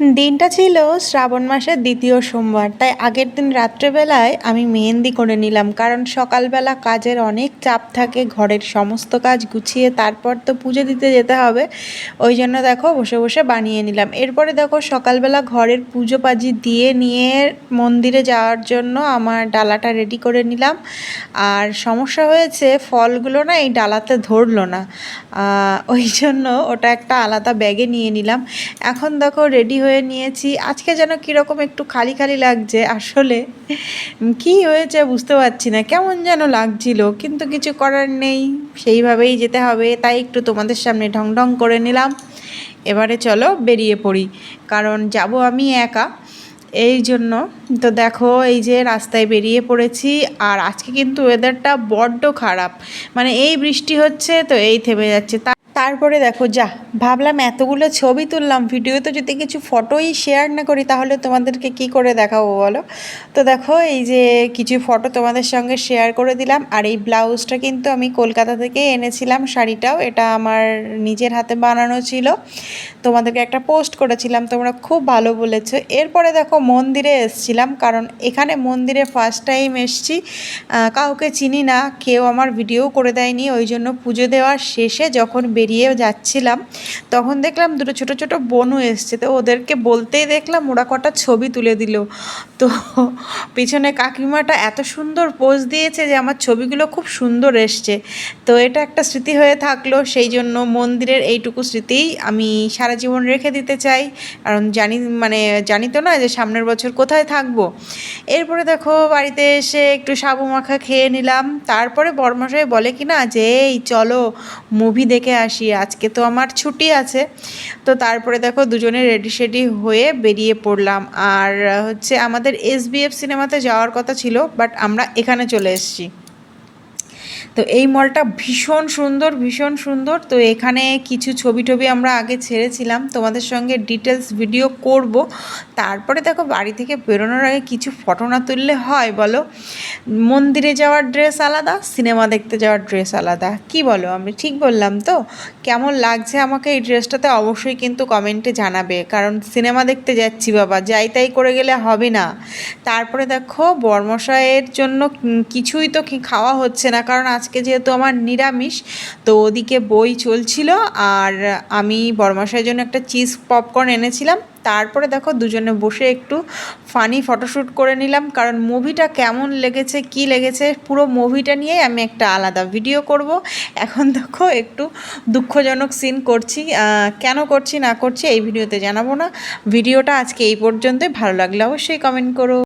দিনটা ছিল শ্রাবণ মাসের দ্বিতীয় সোমবার, তাই আগের দিন রাত্রেবেলায় আমি মেহেন্দি করে নিলাম, কারণ সকালবেলা কাজের অনেক চাপ থাকে, ঘরের সমস্ত কাজ গুছিয়ে তারপর তো পুজো দিতে যেতে হবে, ওই জন্য দেখো বসে বসে বানিয়ে নিলাম। এরপরে দেখো সকালবেলা ঘরের পুজো পাজি দিয়ে নিয়ে মন্দিরে যাওয়ার জন্য আমার ডালাটা রেডি করে নিলাম, আর সমস্যা হয়েছে ফলগুলো না এই ডালাতে ধরলো না ওই জন্য ওটা একটা আলাদা ব্যাগে নিয়ে নিলাম। এখন দেখো রেডি হয়ে নিয়েছি। আজকে যেন কীরকম একটু খালি খালি লাগছে, আসলে কি হয়েছে বুঝতে পারছি না। কেমন যেন লাগছিল, কিন্তু কিছু করার নেই। সেইভাবেই যেতে হবে, তাই একটু তোমাদের সামনে ঢং ঢং করে নিলাম। এবারে চলো বেরিয়ে পড়ি, কারণ যাব আমি একা। এই জন্য তো দেখো, এই যে রাস্তায় বেরিয়ে পড়েছি, আর আজকে কিন্তু ওয়েদারটা বড্ড খারাপ। মানে এই বৃষ্টি হচ্ছে, তো এই থেমে যাচ্ছে। তারপরে দেখো যা ভাবলাম এতগুলো ছবি তুললাম, ভিডিওতে যদি কিছু ফটোই শেয়ার না করি, তাহলে তোমাদেরকে কি করে দেখাবো বলো? তো দেখো, এই যে কিছু ফটো তোমাদের সঙ্গে শেয়ার করে দিলাম, আর এই ব্লাউজটা কিন্তু আমি কলকাতা থেকে এনেছিলাম শাড়িটাও, এটা আমার নিজের হাতে বানানো ছিল। তোমাদেরকে একটা পোস্ট করেছিলাম, তোমরা খুব ভালো বলেছ। এরপরে দেখো, মন্দিরে এসছিলাম, কারণ এখানে মন্দিরে ফার্স্ট টাইম এসছি। কাউকে চিনি না, কেউ আমার ভিডিও করে দেয়নি, ওই জন্য পুজো দেওয়ার শেষে যখন বেরিয়ে যাচ্ছিলাম, তখন দেখলাম দুটো ছোট ছোট বোনও এসছে। তো ওদেরকে বলতেই দেখলাম ওরা কটা ছবি তুলে দিল। তো পিছনে কাকিমাটা এত সুন্দর পোজ দিয়েছে যে আমার ছবিগুলো খুব সুন্দর এসছে। তো এটা একটা স্মৃতি হয়ে থাকল, সেই জন্য মন্দিরের এইটুকু স্মৃতিই আমি সারা জীবন রেখে দিতে চাই। কারণ জানি মানে জানি তো না যে সামনের বছর কোথায় থাকব। এরপরে দেখো বাড়িতে এসে একটু সাবু মাখা খেয়ে নিলাম। তারপরে বর্মশাই বলে কি না যে, এই চলো মুভি দেখে আসি। আজকে তো আমার ছুটি আছে। তো তারপরে দেখো দুজনে রেডি শেডি হয়ে বেরিয়ে পড়লাম। আর, হচ্ছে আমাদের এসবিএফ সিনেমাতে যাওয়ার কথা ছিল বাট আমরা এখানে চলে এসেছি। তো এই মলটা ভীষণ সুন্দর ভীষণ সুন্দর। তো এখানে কিছু ছবি টবি আমরা আগে ছেড়েছিলাম। তোমাদের সঙ্গে ডিটেলস ভিডিও করব। তারপরে দেখো বাড়ি থেকে বেরোনোর আগে কিছু ফটো না তুললে হয়, বলো? মন্দিরে যাওয়ার ড্রেস আলাদা সিনেমা দেখতে যাওয়ার ড্রেস আলাদা? কি বলো? আমি ঠিক বললাম তো? কেমন লাগছে আমাকে এই ড্রেসটাতে অবশ্যই কিন্তু কমেন্টে জানাবে। কারণ সিনেমা দেখতে যাচ্ছি বাবা, যাই তাই করে গেলে হবে না। তারপরে দেখো বর্মশাইয়ের জন্য কিছুই তো খাওয়া হচ্ছে না। কারণ আজকে যেহেতু আমার নিরামিষ, তো ওদিকে বই চলছিল আর আমি বর্মশাইয়ের জন্য একটা চিজ পপকর্ন এনেছিলাম। তারপরে দেখো দুজনে বসে একটু ফানি ফটোশ্যুট করে নিলাম, কারণ মুভিটা কেমন লেগেছে, কি লেগেছে, পুরো মুভিটা নিয়েই আমি একটা আলাদা ভিডিও করব। এখন দেখো একটু দুঃখজনক সিন করছি কেন করছি, না করছি, এই ভিডিওতে জানাব না। ভিডিওটা আজকে এই পর্যন্তই, ভালো লাগলে অবশ্যই কমেন্ট করো।